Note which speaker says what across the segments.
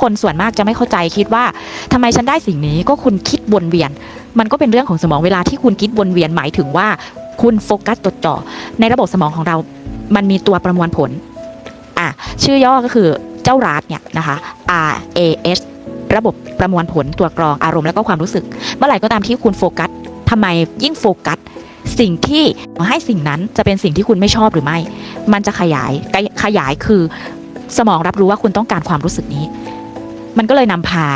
Speaker 1: คนส่วนมากจะไม่เข้าใจคิดว่าทำไมฉันได้สิ่งนี้ก็คุณคิดวนเวียน มันก็เป็นเรื่องของสมองเวลาที่คุณคิดวนเวียนหมายถึงว่า คุณโฟกัสจดจ่อในระบบสมองของเรา มันมีตัวประมวลผลอะชื่อย่อก็คือเจ้าราดเนี่ยนะคะ R A S ระบบประมวลผลตัวกรองอารมณ์และก็ความรู้สึก เมื่อไหร่ก็ตามที่คุณโฟกัสทำไมยิ่งโฟกัสสิ่งที่ให้สิ่งนั้นจะเป็นสิ่งที่คุณไม่ชอบหรือไม่ มันจะขยายขยายคือสมองรับรู้ว่าคุณต้องการความรู้สึกนี้ มันก็เลยนำพา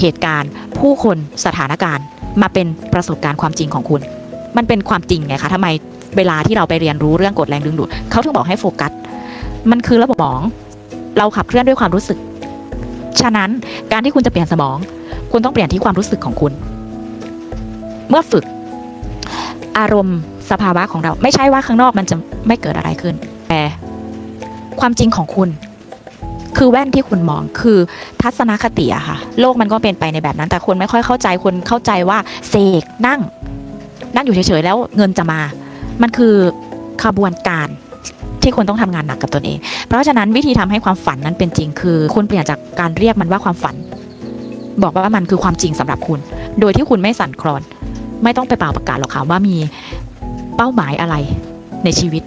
Speaker 1: เหตุการณ์ ผู้คนสถานการณ์ มาเป็นประสบการณ์ความจริงของคุณ มันเป็นความจริงไงคะทำไมเวลาที่เราไปเรียนรู้เรื่องกฎแรงดึงดูดเขาถึงบอกให้โฟกัส มันคือระบบสมอง เราขับเคลื่อนด้วยความรู้สึก ฉะนั้นการที่คุณจะเปลี่ยนสมอง คุณต้องเปลี่ยนที่ความรู้สึกของคุณ เมื่อฝึก อารมณ์สภาวะของเรา ไม่ใช่ว่าข้างนอกมันจะไม่เกิดอะไรขึ้น แต่ความจริงของคุณ คือแว่นที่คุณมองคือทัศนคติอะค่ะ โลกมันก็เป็นไปในแบบนั้น แต่คนไม่ค่อยเข้าใจคนเข้าใจว่าเสกนั่ง นั่งอยู่เฉยๆแล้วเงินจะมา มันคือขบวนการที่คุณต้องทำงานหนักกับตนเอง เพราะฉะนั้นวิธีทำให้ความฝันนั้นเป็นจริง คือคุณเปลี่ยนจากการเรียกมันว่าความฝัน บอกว่ามันคือความจริงสำหรับคุณ โดยที่คุณไม่สั่นคลอน ไม่ต้องไปเป่าประกาศหรอกค่ะว่ามีเป้าหมายอะไรในชีวิต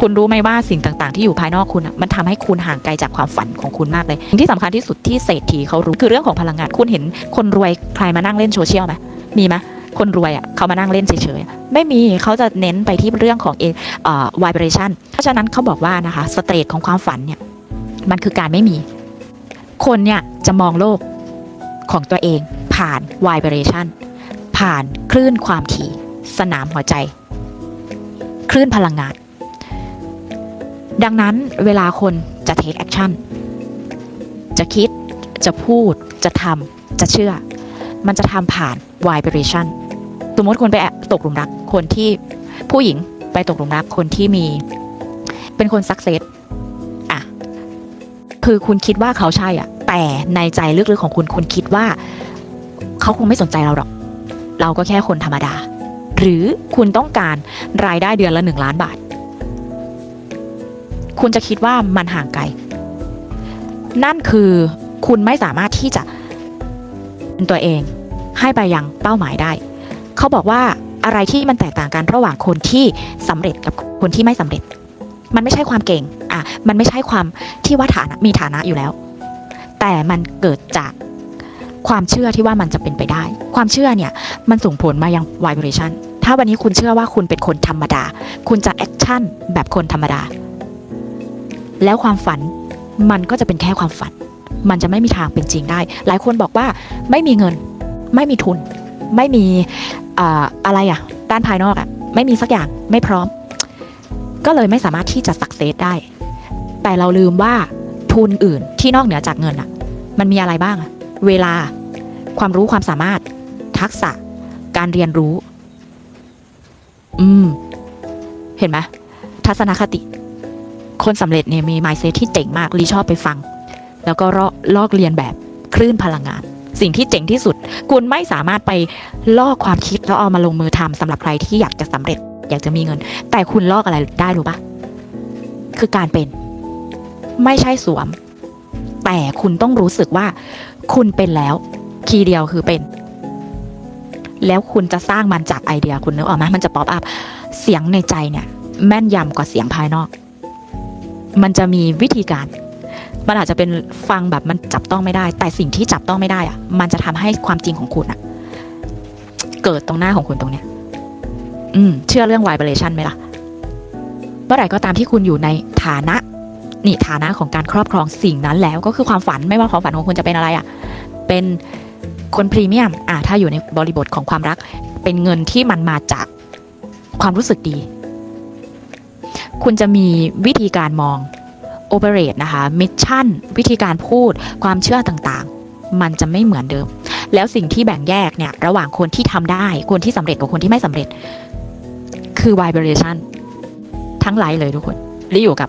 Speaker 1: คุณรู้ไหมว่าสิ่งต่างๆ ที่อยู่ภายนอกคุณอะมันทำให้คุณห่างไกลจากความฝันของคุณมากเลยสิ่งที่สำคัญที่สุดที่เศรษฐีเขารู้คือเรื่องของพลังงาน คุณเห็นคนรวยใครมานั่งเล่นโซเชียลไหมมีไหมคนรวยอะเขามานั่งเล่นเฉยๆ ไม่มีเขาจะเน้นไปที่เรื่องของเอเอ่อ vibration เพราะฉะนั้นเขาบอกว่านะคะสเตรทของความฝันเนี่ยมันคือการไม่มี คนเนี่ยจะมองโลกของตัวเอง ผ่าน vibration ผ่านคลื่นความถี่ สนามหัวใจ คลื่นพลังงาน ดังนั้นเวลาคนจะ take action จะคิดจะพูดจะทำจะเชื่อ มันจะทำผ่าน vibration สมมติคนไปตกหลุมรักคนที่ผู้หญิงไปตกหลุมรักคนที่มี เป็นคน success อะ คือคุณคิดว่าเขาใช่อะ แต่ในใจลึกๆของคุณคุณคิดว่า เขาคงไม่สนใจเราหรอก เราก็แค่คนธรรมดา หรือคุณต้องการรายได้เดือนละหนึ่งล้านบาท คุณจะคิดว่ามันห่างไกล นั่นคือคุณไม่สามารถที่จะเป็นตัวเองให้ไปยังเป้าหมายได้ เขาบอกว่าอะไรที่มันแตกต่างกันระหว่างคนที่สำเร็จกับคนที่ไม่สำเร็จ มันไม่ใช่ความเก่ง อะ มันไม่ใช่ความที่ว่าฐานะมีฐานะอยู่แล้ว แต่มันเกิดจากความเชื่อที่ว่ามันจะเป็นไปได้ ความเชื่อเนี่ยมันส่งผลมายัง vibration ถ้าวันนี้คุณเชื่อว่าคุณเป็นคนธรรมดา คุณจะแอคชั่นแบบคนธรรมดา แล้วความฝันมันก็จะเป็นแค่ความฝัน มันจะไม่มีทางเป็นจริงได้ หลายคนบอกว่าไม่มีเงิน ไม่มีทุน ไม่มีอ่าอะไรอะด้านภายนอกอะไม่มีสักอย่างไม่พร้อม ก็เลยไม่สามารถที่จะสักเซสได้ แต่เราลืมว่าทุนอื่นที่นอกเหนือจากเงินอะมันมีอะไรบ้างอะเวลาความรู้ความสามารถ ทักษะ การเรียนรู้ อืม เห็นไหมทัศนคติ คนสำเร็จเนี่ยมี mindset ที่เจ๋งมากลีชอบไปฟัง แล้วก็ลอกลอกเรียนแบบคลื่นพลังงาน สิ่งที่เจ๋งที่สุด คุณไม่สามารถไปลอกความคิดแล้วเอามาลงมือทำสำหรับใครที่อยากจะสำเร็จ อยากจะมีเงิน แต่คุณลอกอะไรได้รู้ปะคือการเป็น ไม่ใช่สวม แต่คุณต้องรู้สึกว่า คุณเป็นแล้ว คีย์เดียวคือเป็น แล้วคุณจะสร้างมันจากไอเดียคุณนึกออกไหมมันจะป๊อปอัพเสียงในใจเนี่ย แม่นยำกว่าเสียงภายนอก มันจะมีวิธีการ มันอาจจะเป็นฟังแบบมันจับต้องไม่ได้ แต่สิ่งที่จับต้องไม่ได้อะมันจะทำให้ความจริงของคุณอะเกิดตรงหน้าของคุณตรงเนี้ย อืม เชื่อเรื่อง vibration ไหมล่ะ เมื่อไหร่ก็ตามที่คุณอยู่ในฐานะ นี่ฐานะของการครอบครองสิ่งนั้นแล้วก็คือความฝันไม่ว่าความฝันของคุณจะเป็นอะไรอะเป็นคนพรีเมียม อ่าถ้าอยู่ในบริบทของความรัก เป็นเงินที่มันมาจากความรู้สึกดี คุณจะมีวิธีการมองโอเปเรตนะคะมิชชั่นวิธีการพูดความเชื่อต่างๆ มันจะไม่เหมือนเดิม แล้วสิ่งที่แบ่งแยกเนี่ย ระหว่างคนที่ทำได้ คนที่สำเร็จกับคนที่ไม่สำเร็จ คือ vibration ทั้งหลายเลยทุกคนรีอยู่กับ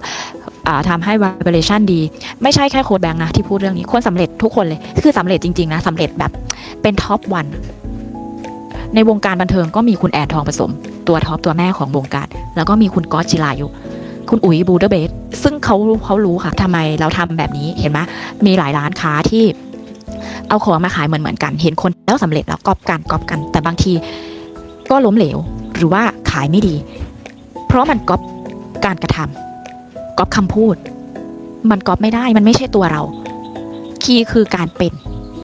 Speaker 1: อ่าทำให้ vibration ดี ไม่ใช่แค่โค้ดแบงค์นะ ที่พูดเรื่องนี้ คนสำเร็จทุกคนเลย คือสำเร็จจริง ๆ นะสำเร็จแบบเป็นท็อปวันในวงการบันเทิงก็มีคุณแอนทองผสม ตัวท็อปตัวแม่ของวงการ แล้วก็มีคุณก๊อตจิรายุ คุณอุ๋ยบูเดเบสซึ่งเขาเขารู้ค่ะทำไมเราทำแบบนี้เห็นไหมมีหลายร้านค้าที่เอาของมาขายเหมือนเหมือนกัน เห็นคนแล้วสำเร็จแล้วก๊อปกันก๊อปกัน แต่บางทีก็ล้มเหลว หรือว่าขายไม่ดี เพราะมันก๊อปการกระทำก๊อปคำพูด มันก๊อปไม่ได้มันไม่ใช่ตัวเรา คีย์คือการเป็น